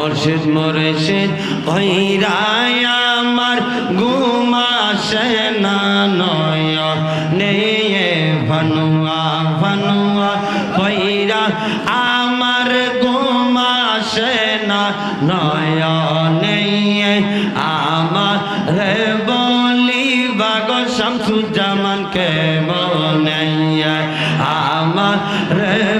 মুর্শিদ মুর্শিদ, হইরায় আমার ঘুমাসে না নয় নেয়ে ভানুয়া ভানুয়া, হইরা আমার ঘুমাসে না নয় নেয়ে আমার রে বলি বাগ শামসুজ্জামানকে মনে আমার রে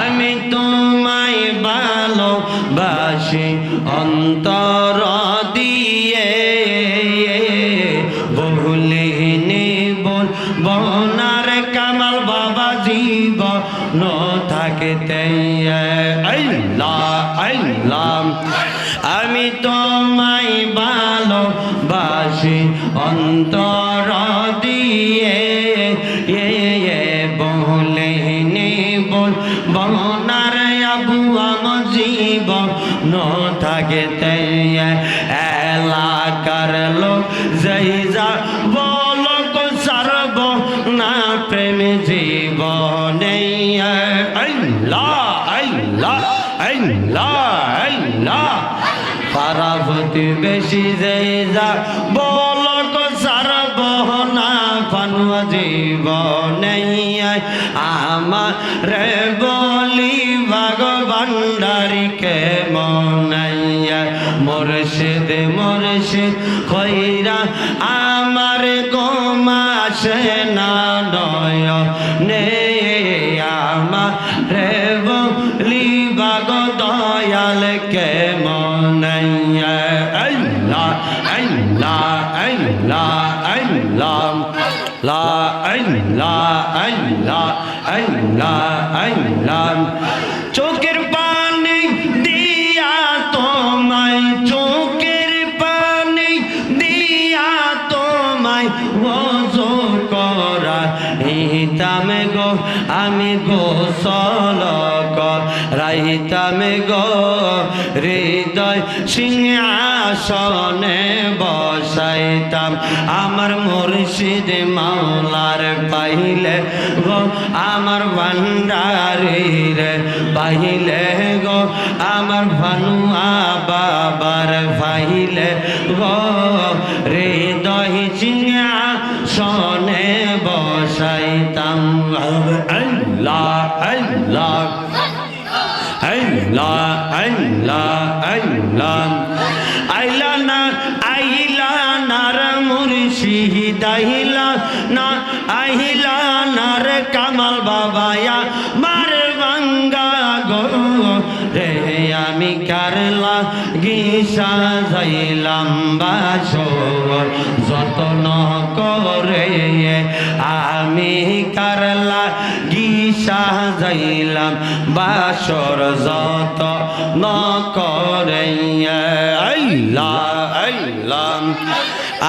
আমি তোমায় ভালোবাসি, অন্তর দিয়ে। বহুলিনি বল বনার কামাল, বাবা জীব ন থাকতে। আমি তোমায় ভালোবাসি, অন্তর বল বনার আবু আম জীব ন থাকতে এলাকার লোক যাই যা বল সর্ব না প্রেম জীবনে আল্লাহ আল্লাহ আল্লাহ আল্লাহ পারাবতী বেশি যাই যা বল ফানুয়া জীবনে আমার বলি ভগবান্ডারিকে মনাইয়া মুর্শিদ মুর্শিদ, খৈরা আমার গোমাসে না নয়। নে আমার বলি বাগ দয়াল কে মনাইয়া আল্লাহ আল্লাহ আল্লাহ। চোখের পানি দিয়া তোমায়, চোখের পানি দিয়া তোমায় ওজো করা। হিতাম গো, আমি গোসল রাইতাম গো, হৃদয় সিংহাসনে বসাইতাম। আমার মুর্শিদ মাওলার পাইলে গো, আমার ভান্ডারির পাইলে গো, আমার ভানুয়া বাবার পাইলে গো। হৃদয় সিংহাসনে বসাইতাম। আল্লাহ আল্লাহ আল্লাহ আল্লাহ আল্লাহ। মুর্শিদ আইলা না আইলা নার কামাল বাবায়া। মার বাঙ্গা গো, রে আমি কারলা গিসা যাইলাম বাসর। যতন করে আমি কারলা গিসা যাইলাম বাসর। যত ন করে আল্লাহ আল্লাহ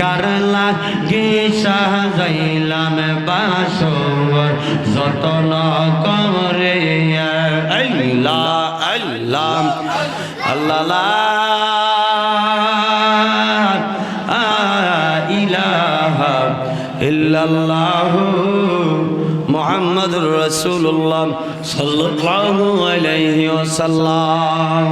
কারলা গেসা যাইলাম বাসর যতন করে আল্লাহ আল্লাহ আল্লাহ ইলাহা ইল্লাল্লাহু মুহাম্মাদুর রাসূলুল্লাহ সাল্লাল্লাহু আলাইহি ওয়াসাল্লাম